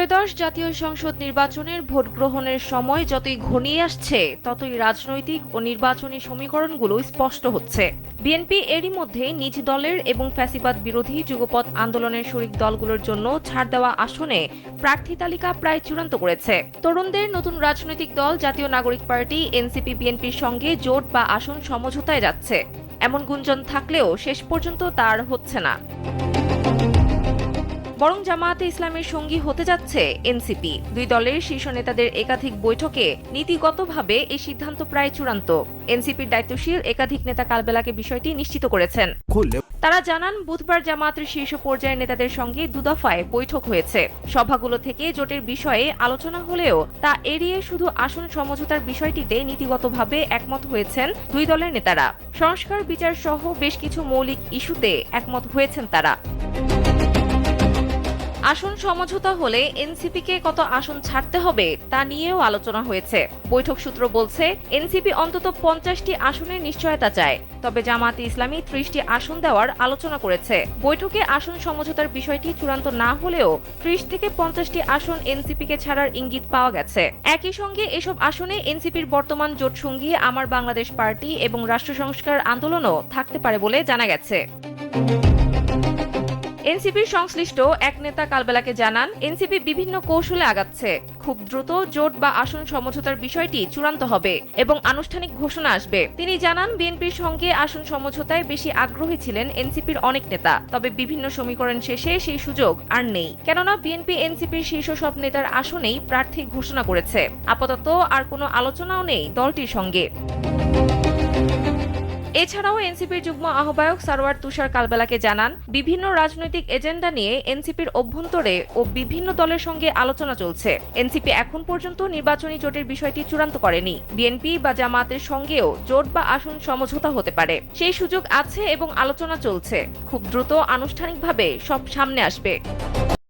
ত্রয়োদশ জাতীয় সংসদ নির্বাচনের ভোট গ্রহণের সময় যতই ঘনিয়ে আসছে, ততই রাজনৈতিক ও নির্বাচনী সমীকরণগুলো স্পষ্ট হচ্ছে। বিএনপি এরই মধ্যে নিজ দলের এবং ফ্যাসিবাদ বিরোধী যুগপৎ আন্দোলনের শরিক দলগুলোর জন্য ছাড় দেওয়া আসনে প্রার্থী তালিকা প্রায় চূড়ান্ত করেছে। তরুণদের নতুন রাজনৈতিক দল, জাতীয় নাগরিক পার্টি, এনসিপি, বিএনপির সঙ্গে জোট বা আসন সমঝোতায় যাচ্ছে। এমন গুঞ্জন থাকলেও শেষ পর্যন্ত তার হচ্ছে না। বরং জামায়াতে ইসলামের সঙ্গী হতে যাচ্ছে এনসিপি। দুই দলের শীর্ষ নেতাদের একাধিক বৈঠকে নীতিগতভাবে এই সিদ্ধান্ত প্রায় চূড়ান্ত। এনসিপির দায়িত্বশীল একাধিক নেতা কালবেলাকে বিষয়টি নিশ্চিত করেছেন। তারা জানান বুধবার জামায়াতের শীর্ষ পর্যায়ের নেতাদের সঙ্গে দুদফায় বৈঠক হয়েছে। সভাগুলো থেকে জোটের বিষয়ে আলোচনা হলেও তা এড়িয়ে শুধু আসন সমঝোতার বিষয়টিতে নীতিগতভাবে একমত হয়েছেন দুই দলের নেতারা। সংস্কার বিচার সহ বেশ কিছু মৌলিক ইস্যুতে একমত হয়েছেন তারা। আসন সমঝোতা হলে এনসিপিকে কত আসন ছাড়তে হবে তা নিয়েও আলোচনা হয়েছে। বৈঠক সূত্র বলছে, এনসিপি অন্তত পঞ্চাশটি আসনের নিশ্চয়তা চায়, তবে জামায়াতে ইসলামী ত্রিশটি আসন দেওয়ার আলোচনা করেছে। বৈঠকে আসন সমঝোতার বিষয়টি চূড়ান্ত না হলেও ত্রিশ থেকে পঞ্চাশটি আসন এনসিপিকে ছাড়ার ইঙ্গিত পাওয়া গেছে। একই সঙ্গে এসব আসনে এনসিপির বর্তমান জোটসঙ্গী, আমার বাংলাদেশ পার্টি এবং রাষ্ট্র সংস্কার আন্দোলনও থাকতে পারে বলে জানা গেছে। এনসিপির সংশ্লিষ্ট এক নেতা কালবেলাকে জানান, এনসিপি বিভিন্ন কৌশলে আগাচ্ছে। খুব দ্রুত জোট বা আসন সমঝোতার বিষয়টি চূড়ান্ত হবে এবং আনুষ্ঠানিক ঘোষণা আসবে। তিনি জানান, বিএনপির সঙ্গে আসন সমঝোতায় বেশি আগ্রহী ছিলেন এনসিপির অনেক নেতা, তবে বিভিন্ন সমীকরণ শেষে সেই সুযোগ আর নেই। কেননা, বিএনপি এনসিপির শীর্ষ সব নেতার আসনেই প্রার্থী ঘোষণা করেছে। আপাতত আর কোনো আলোচনাও নেই দলটির সঙ্গে। এছাড়াও এনসিপির যুগ্ম আহ্বায়ক সারোয়ার তুষার কালবেলাকে জানান, বিভিন্ন রাজনৈতিক এজেন্ডা নিয়ে এনসিপির অভ্যন্তরে ও বিভিন্ন দলের সঙ্গে আলোচনা চলছে। এনসিপি এখন পর্যন্ত নির্বাচনী জোটের বিষয়টি চূড়ান্ত করেনি। বিএনপি বা জামায়াতের সঙ্গেও জোট বা আসন সমঝোতা হতে পারে। সেই সুযোগ আছে এবং আলোচনা চলছে। খুব দ্রুত আনুষ্ঠানিকভাবে সব সামনে আসবে।